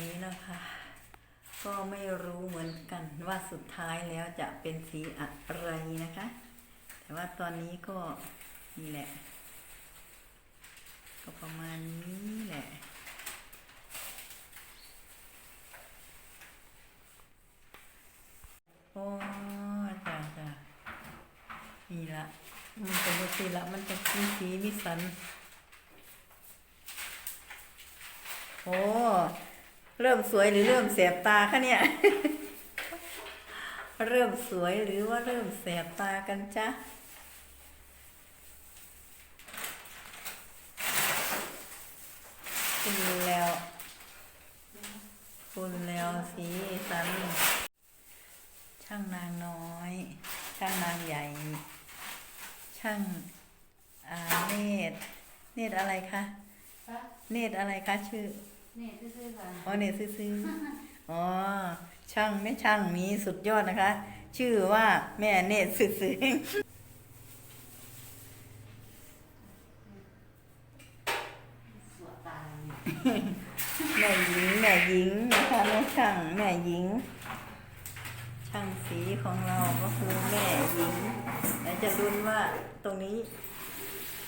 นี้นะคะ ก็ไม่รู้เหมือนกันว่าสุดท้ายแล้วจะเป็นสีอะไรนะคะ แต่ว่าตอนนี้ก็นี่แหละ ก็ประมาณนี้แหละโอ้จ้าจ้านี่ละมันเป็นสีละมันจะมีสีมีสันโอ้ เริ่มสวยหรือเริ่มแสบตาคะเนี่ย เริ่มสวยหรือว่าเริ่มแสบตากันจ๊ะคุณแล้วคุณแล้วสีสันช่างนางน้อย ช่างนางใหญ่ ช่างอ่าเนตรเนตรอะไรคะค่ะเนตรอะไรคะชื่อ นี่ซื่อๆค่ะอ๋อเนตรซื้อๆอ๋อช่างแม่ช่างนี้สุดยอดนะคะ ชื่อว่าแม่เนตรซื้อสวดตายๆ แม่หญิงแม่หญิงนะคะแม่ช่างแม่หญิง ช่างสีของเราก็คือแม่หญิงแล้วจะรุ้นว่าตรงนี้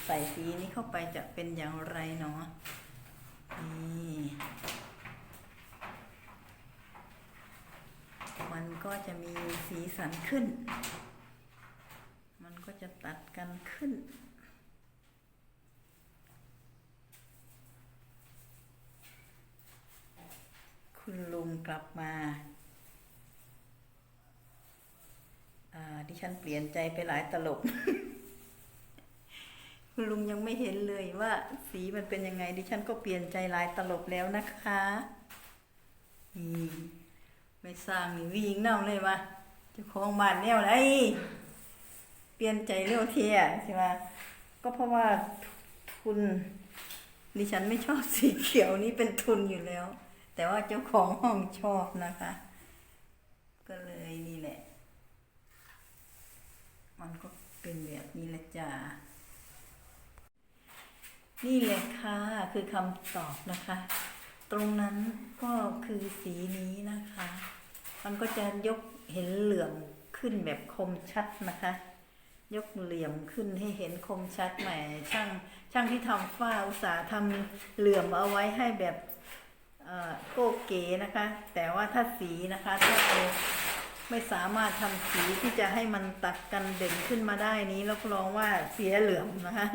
ใส่สีนี้เข้าไปจะเป็นอย่างไรเนาะนี่มัน ก็จะมีสีสันขึ้น มันก็จะตัดกันขึ้น คุณลุงกลับมาอ่าดิฉันเปลี่ยนใจไปหลายตลบ คุณลุงยังไม่เห็นเลยว่าสีมันเป็นยังไง ดิฉันก็เปลี่ยนใจหลายตลบแล้วนะคะนี่ ไม่สร้างนี่วิ่งเน้ำเลยมาเจ้าของบ้านแนวไหนเปลี่ยนใจเร็วเทียใช่ไหมก็เพราะว่าทุนดิฉันไม่ชอบสีเขียวนี้เป็นทุนอยู่แล้ว แต่ว่าเจ้าของห้องชอบนะคะ ก็เลยนี่แหละ มันก็เป็นแบบนี้ละจ้านี่แหละค่ะคือคำตอบนะคะ ตรงนั้นก็คือสีนี้นะคะ มันก็จะยกเห็นเหลื่อมขึ้นแบบคมชัดนะคะ ยกเหลี่ยมขึ้นให้เห็นคมชัดใหม่ช่างช่างที่ทำฝ้าอุตสาห์ทำเหลื่อมเอาไว้ให้แบบเออโก้เก๋นะคะ แต่ว่าถ้าสีนะคะถ้าเราไม่สามารถทำสีที่จะให้มันตัดกันเด่นขึ้นมาได้นี้รับรองว่าเสียเหลื่อมนะคะ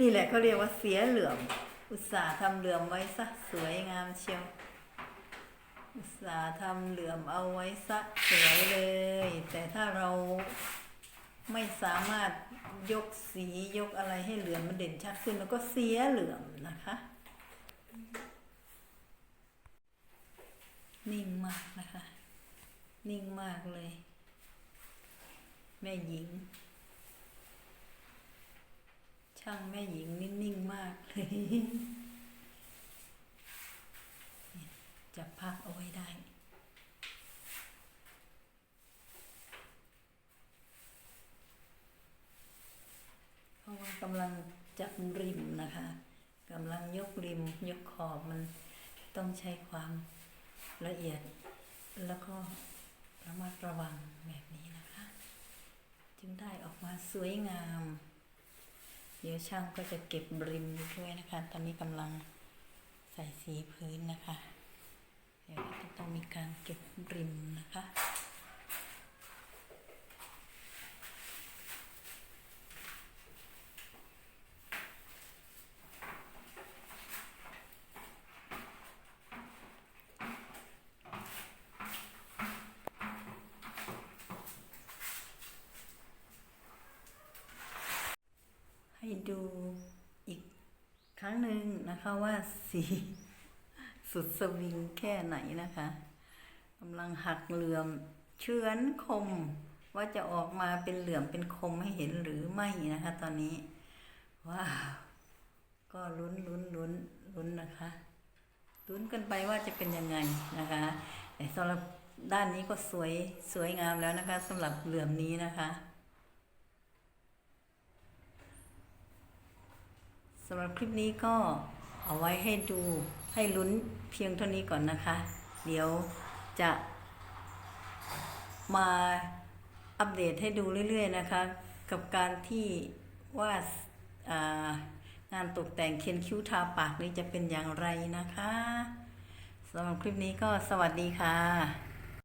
นี่แหละเขาเรียกว่าเสียเหลื่อม อุตสาห์ทำเหลื่อมไว้ซะสวยงามเชียว อุตสาห์ทำเหลื่อมเอาไว้ซะสวยเลย แต่ถ้าเราไม่สามารถยกสียกอะไรให้เหลื่อมมันเด่นชัดขึ้นแล้วก็เสียเหลื่อมนะคะ นิ่งมากนะคะ นิ่งมากเลย แม่หญิง ช่างแม่หญิงนิ่งมากเลย จับภาพเอาไว้ได้ เพราะว่ากำลังจับริมนะคะกำลังยกริมยกขอบมันต้องใช้ความละเอียด แล้วก็ระมัดระวังแบบนี้นะคะ จึงได้ออกมาสวยงาม เดี๋ยวช่างก็จะเก็บริมด้วยนะคะ ตอนนี้กำลังใส่สีพื้นนะคะ เดี๋ยวก็จะต้องมีการเก็บริมนะคะให้ดูอีกครั้งหนึ่งนะคะว่าสี สุดสวิงแค่ไหนนะคะกำลังหักเหลื่อมเฉือนคม ว่าจะออกมาเป็นเหลื่อมเป็นคมให้เห็นหรือไม่นะคะ ตอนนี้ว้าวก็ลุ้นลุ้นลุ้นลุ้นนะคะลุ้นกันไปว่าจะเป็นยังไงนะคะแต่สำหรับด้านนี้ก็สวยสวยงามแล้วนะคะสำหรับเหลื่อมนี้นะคะสำหรับคลิปนี้ก็ เอาไว้ให้ดูให้ลุ้นเพียงเท่านี้ก่อนนะคะ เดี๋ยวจะมาอัปเดตให้ดูเรื่อย ๆ นะคะ กับการที่ว่าดงานตกแต่งเขียนคิ้วทาปากนี้จะเป็นอย่างไรนะคะสำหรับคลิปนี้ก็สวัสดีค่ะ